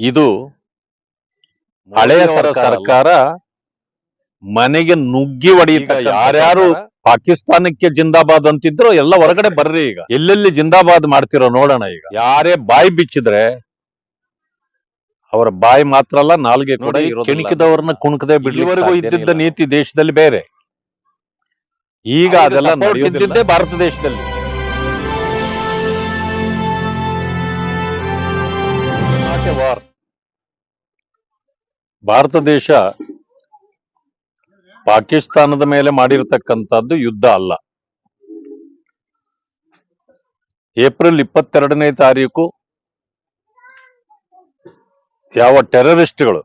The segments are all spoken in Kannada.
ಇದು ಹಳೆಯ ಸರ್ಕಾರ ಮನೆಗೆ ನುಗ್ಗಿ ಹೊಡೆಯುತ್ತ ಯಾರ್ಯಾರು ಪಾಕಿಸ್ತಾನಕ್ಕೆ ಜಿಂದಾಬಾದ್ ಅಂತಿದ್ರು ಎಲ್ಲ ಹೊರಗಡೆ ಬರ್ರಿ ಈಗ. ಎಲ್ಲೆಲ್ಲಿ ಜಿಂದಾಬಾದ್ ಮಾಡ್ತಿರೋ ನೋಡೋಣ ಈಗ. ಯಾರೇ ಬಾಯಿ ಬಿಚ್ಚಿದ್ರೆ ಅವರ ಬಾಯಿ ಮಾತ್ರ ಅಲ್ಲ ನಾಲ್ಗೆ ಕೂಡ ಕೆಣಕಿದವ್ರನ್ನ ಕುಣಕದೆ ಬಿಡ್ಲಿವರೆಗೂ ಇದ್ದಿದ್ದ ನೀತಿ ದೇಶದಲ್ಲಿ ಬೇರೆ. ಈಗ ಅದೆಲ್ಲ ಭಾರತ ದೇಶದಲ್ಲಿ. ಭಾರತ ದೇಶ ಪಾಕಿಸ್ತಾನದ ಮೇಲೆ ಮಾಡಿರತಕ್ಕಂಥದ್ದು ಯುದ್ಧ ಅಲ್ಲ. ಏಪ್ರಿಲ್ ಇಪ್ಪತ್ತೆರಡನೇ ತಾರೀಕು ಯಾವ ಟೆರರಿಸ್ಟ್ಗಳು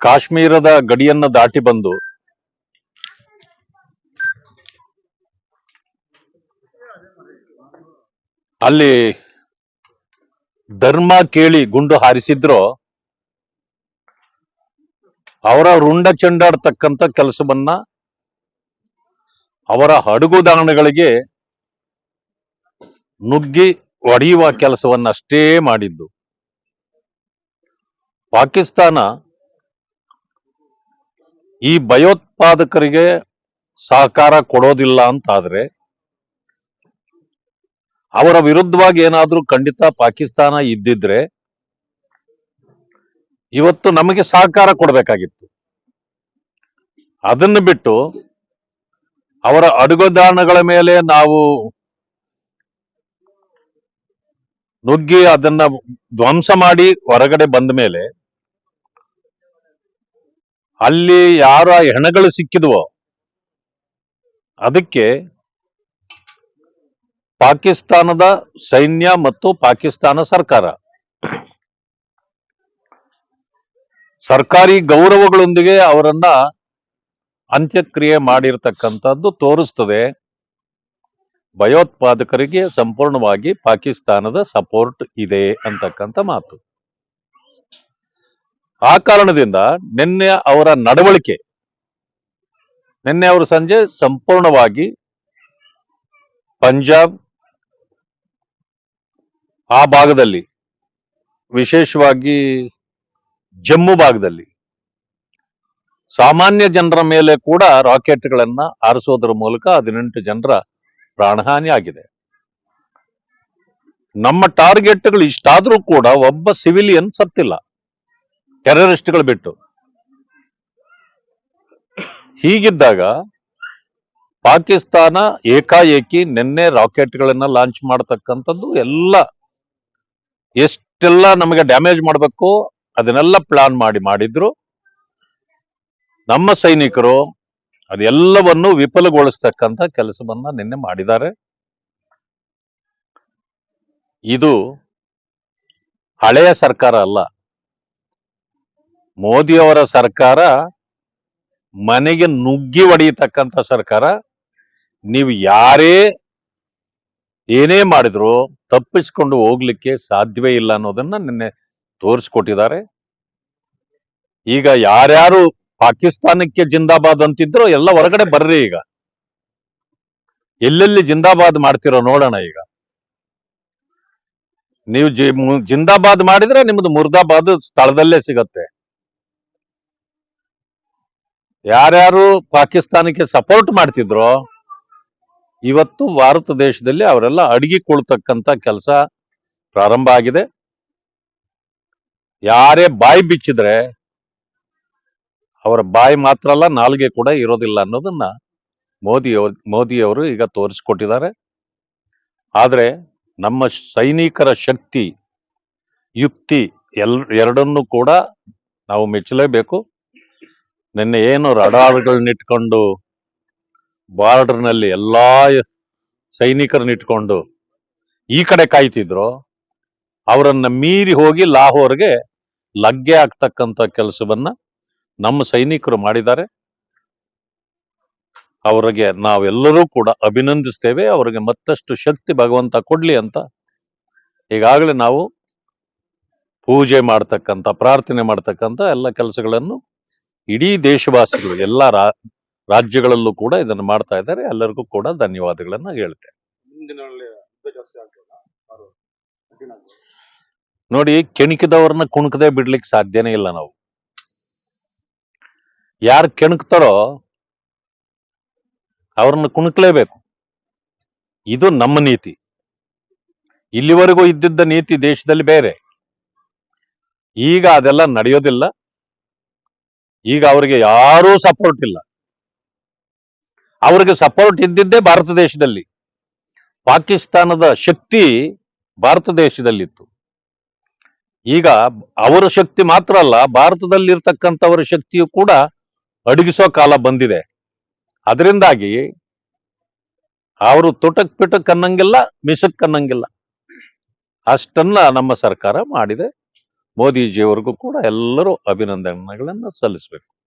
ಕಾಶ್ಮೀರದ ಗಡಿಯನ್ನ ದಾಟಿ ಬಂದು ಅಲ್ಲಿ ಧರ್ಮ ಕೇಳಿ ಗುಂಡು ಹಾರಿಸಿದ್ರೋ ಅವರ ರುಂಡ ಚೆಂಡಾಡ್ತಕ್ಕಂಥ ಕೆಲಸವನ್ನ ಅವರ ಹಡಗುದಾಣಗಳಿಗೆ ನುಗ್ಗಿ ಒಡೆಯುವ ಕೆಲಸವನ್ನಷ್ಟೇ ಮಾಡಿದ್ದು. ಪಾಕಿಸ್ತಾನ ಈ ಭಯೋತ್ಪಾದಕರಿಗೆ ಸಹಕಾರ ಕೊಡೋದಿಲ್ಲ ಅಂತಾದ್ರೆ ಅವರ ವಿರುದ್ಧವಾಗಿ ಏನಾದ್ರೂ ಖಂಡಿತ ಪಾಕಿಸ್ತಾನ ಇದ್ದಿದ್ರೆ ಇವತ್ತು ನಮಗೆ ಸಹಕಾರ ಕೊಡಬೇಕಾಗಿತ್ತು. ಅದನ್ನು ಬಿಟ್ಟು ಅವರ ಅಡುಗುದಾಣಗಳ ಮೇಲೆ ನಾವು ನುಗ್ಗಿ ಅದನ್ನ ಧ್ವಂಸ ಮಾಡಿ ಹೊರಗಡೆ ಬಂದ ಮೇಲೆ ಅಲ್ಲಿ ಯಾರ ಹೆಣಗಳು ಸಿಕ್ಕಿದ್ವೋ ಅದಕ್ಕೆ ಪಾಕಿಸ್ತಾನದ ಸೈನ್ಯ ಮತ್ತು ಪಾಕಿಸ್ತಾನ ಸರ್ಕಾರ. ಸರ್ಕಾರಿ ಗೌರವಗಳೊಂದಿಗೆ ಅವರನ್ನ ಅಂತ್ಯಕ್ರಿಯೆ ಮಾಡಿರ್ತಕ್ಕಂಥದ್ದು ತೋರಿಸ್ತದೆ. ಭಯೋತ್ಪಾದಕರಿಗೆ ಸಂಪೂರ್ಣವಾಗಿ ಪಾಕಿಸ್ತಾನದ ಸಪೋರ್ಟ್ ಇದೆ ಅಂತಕ್ಕಂಥ ಮಾತು. ಆ ಕಾರಣದಿಂದ ನಿನ್ನೆ ಅವರ ನಡವಳಿಕೆ, ನಿನ್ನೆ ಅವರು ಸಂಜೆ ಸಂಪೂರ್ಣವಾಗಿ ಪಂಜಾಬ್ ಆ ಭಾಗದಲ್ಲಿ ವಿಶೇಷವಾಗಿ ಜಮ್ಮು ಭಾಗದಲ್ಲಿ. ಸಾಮಾನ್ಯ ಜನರ ಮೇಲೆ ಕೂಡ ರಾಕೆಟ್ಗಳನ್ನ ಹಾರಿಸೋದ್ರ ಮೂಲಕ ಹದಿನೆಂಟು ಜನರ ಪ್ರಾಣಹಾನಿ ಆಗಿದೆ. ನಮ್ಮ ಟಾರ್ಗೆಟ್ಗಳು ಇಷ್ಟಾದ್ರೂ ಕೂಡ ಒಬ್ಬ ಸಿವಿಲಿಯನ್ ಸತ್ತಿಲ್ಲ. ಟೆರರಿಸ್ಟ್ಗಳು ಬಿಟ್ಟು. ಹೀಗಿದ್ದಾಗ ಪಾಕಿಸ್ತಾನ ಏಕಾಏಕಿ ನಿನ್ನೆ ರಾಕೆಟ್ಗಳನ್ನ ಲಾಂಚ್ ಮಾಡತಕ್ಕಂಥದ್ದು ಎಲ್ಲ ಎಷ್ಟೆಲ್ಲ ನಮಗೆ ಡ್ಯಾಮೇಜ್ ಮಾಡಬೇಕು ಅದನ್ನೆಲ್ಲ ಪ್ಲಾನ್ ಮಾಡಿ ಮಾಡಿದ್ರು. ನಮ್ಮ ಸೈನಿಕರು ಅದೆಲ್ಲವನ್ನು ವಿಫಲಗೊಳಿಸ್ತಕ್ಕಂಥ ಕೆಲಸವನ್ನ ನಿನ್ನೆ ಮಾಡಿದ್ದಾರೆ. ಇದು ಹಳೆಯ ಸರ್ಕಾರ ಅಲ್ಲ. ಮೋದಿಯವರ ಸರ್ಕಾರ ಮನೆಗೆ ನುಗ್ಗಿ ಹೊಡೆಯತಕ್ಕಂಥ ಸರ್ಕಾರ. ನೀವು ಯಾರೇ ಏನೇ ಮಾಡಿದ್ರು ತಪ್ಪಿಸ್ಕೊಂಡು ಹೋಗ್ಲಿಕ್ಕೆ ಸಾಧ್ಯವೇ ಇಲ್ಲ ಅನ್ನೋದನ್ನ ನಿನ್ನೆ ತೋರಿಸ್ಕೊಟ್ಟಿದ್ದಾರೆ. ಈಗ ಯಾರ್ಯಾರು ಪಾಕಿಸ್ತಾನಕ್ಕೆ ಜಿಂದಾಬಾದ್ ಅಂತಿದ್ರು ಎಲ್ಲ ಹೊರಗಡೆ ಬರ್ರಿ ಈಗ. ಎಲ್ಲೆಲ್ಲಿ ಜಿಂದಾಬಾದ್ ಮಾಡ್ತಿರೋ ನೋಡೋಣ ಈಗ. ನೀವು ಜಿ- ಜಿಂದಾಬಾದ್ ಮಾಡಿದ್ರೆ ನಿಮ್ದು ಮುರ್ದಾಬಾದ್ ಸ್ಥಳದಲ್ಲೇ ಸಿಗತ್ತೆ. ಯಾರ್ಯಾರು ಪಾಕಿಸ್ತಾನಕ್ಕೆ ಸಪೋರ್ಟ್ ಮಾಡ್ತಿದ್ರೋ ಇವತ್ತು ಭಾರತ ದೇಶದಲ್ಲಿ ಅವರೆಲ್ಲ ಅಡಗಿಕೊಳ್ತಕ್ಕಂತ ಕೆಲಸ ಪ್ರಾರಂಭ ಆಗಿದೆ. ಯಾರೇ ಬಾಯಿ ಬಿಚ್ಚಿದ್ರೆ ಅವರ ಬಾಯಿ ಮಾತ್ರ ಅಲ್ಲ, ನಾಲ್ಗೆ ಕೂಡ ಇರೋದಿಲ್ಲ ಅನ್ನೋದನ್ನ ಮೋದಿ ಮೋದಿಯವರು ಈಗ ತೋರಿಸ್ಕೊಟ್ಟಿದ್ದಾರೆ. ಆದರೆ ನಮ್ಮ ಸೈನಿಕರ ಶಕ್ತಿ, ಯುಕ್ತಿ ಎಲ್, ಎರಡನ್ನೂ ಕೂಡ ನಾವು ಮೆಚ್ಚಲೇಬೇಕು. ನಿನ್ನೆ ಏನು ರಡಾರ್ಗಳನ್ನಿಟ್ಕೊಂಡು ಬಾರ್ಡರ್ನಲ್ಲಿ ಎಲ್ಲಾ ಸೈನಿಕರನ್ನಿಟ್ಕೊಂಡು ಈ ಕಡೆ ಕಾಯ್ತಿದ್ರು ಅವರನ್ನ ಮೀರಿ ಹೋಗಿ ಲಾಹೋರ್ಗೆ ಲಗ್ಗೆ ಆಗ್ತಕ್ಕಂಥ ಕೆಲಸವನ್ನ ನಮ್ಮ ಸೈನಿಕರು ಮಾಡಿದ್ದಾರೆ. ಅವರಿಗೆ ನಾವೆಲ್ಲರೂ ಕೂಡ ಅಭಿನಂದಿಸ್ತೇವೆ. ಅವರಿಗೆ ಮತ್ತಷ್ಟು ಶಕ್ತಿ ಭಗವಂತ ಕೊಡ್ಲಿ ಅಂತ. ಈಗಾಗಲೇ ನಾವು ಪೂಜೆ ಮಾಡ್ತಕ್ಕಂಥ, ಪ್ರಾರ್ಥನೆ ಮಾಡ್ತಕ್ಕಂಥ ಎಲ್ಲ ಕೆಲಸಗಳನ್ನು ಇಡೀ ದೇಶವಾಸಿಗಳು, ಎಲ್ಲ ರಾಜ್ಯಗಳಲ್ಲೂ ಕೂಡ ಇದನ್ನು ಮಾಡ್ತಾ ಇದ್ದಾರೆ. ಎಲ್ಲರಿಗೂ ಕೂಡ ಧನ್ಯವಾದಗಳನ್ನ ಹೇಳ್ತೇನೆ. ನೋಡಿ, ಕೆಣಕಿದವ್ರನ್ನ ಕುಣಕದೆ ಬಿಡ್ಲಿಕ್ಕೆ ಸಾಧ್ಯನೇ ಇಲ್ಲ ನಾವು. ಯಾರು ಕೆಣಕ್ತಾರೋ ಅವ್ರನ್ನ ಕುಣಕ್ಲೇಬೇಕು. ಇದು ನಮ್ಮ ನೀತಿ. ಇಲ್ಲಿವರೆಗೂ ಇದ್ದಿದ್ದ ನೀತಿ ದೇಶದಲ್ಲಿ ಬೇರೆ. ಈಗ ಅದೆಲ್ಲ ನಡೆಯೋದಿಲ್ಲ. ಈಗ ಅವರಿಗೆ ಯಾರೂ ಸಪೋರ್ಟ್ ಇಲ್ಲ. ಅವರಿಗೆ ಸಪೋರ್ಟ್ ಇದ್ದಿದ್ದೇ ಭಾರತ ದೇಶದಲ್ಲಿ. ಪಾಕಿಸ್ತಾನದ ಶಕ್ತಿ ಭಾರತ ದೇಶದಲ್ಲಿತ್ತು. ಈಗ ಅವರ ಶಕ್ತಿ ಮಾತ್ರ ಅಲ್ಲ, ಭಾರತದಲ್ಲಿರ್ತಕ್ಕಂಥವರ ಶಕ್ತಿಯು ಕೂಡ ಅಡಗಿಸೋ ಕಾಲ ಬಂದಿದೆ. ಅದರಿಂದಾಗಿ ಅವರು ತುಟಕ್ ಪಿಟಕ್ ಅನ್ನಂಗಿಲ್ಲ, ಮಿಸಕ್ ಅನ್ನಂಗಿಲ್ಲ. ಅಷ್ಟನ್ನ ನಮ್ಮ ಸರ್ಕಾರ ಮಾಡಿದೆ. ಮೋದಿಜಿಯವರಿಗೂ ಕೂಡ ಎಲ್ಲರೂ ಅಭಿನಂದನೆಗಳನ್ನು ಸಲ್ಲಿಸಬೇಕು.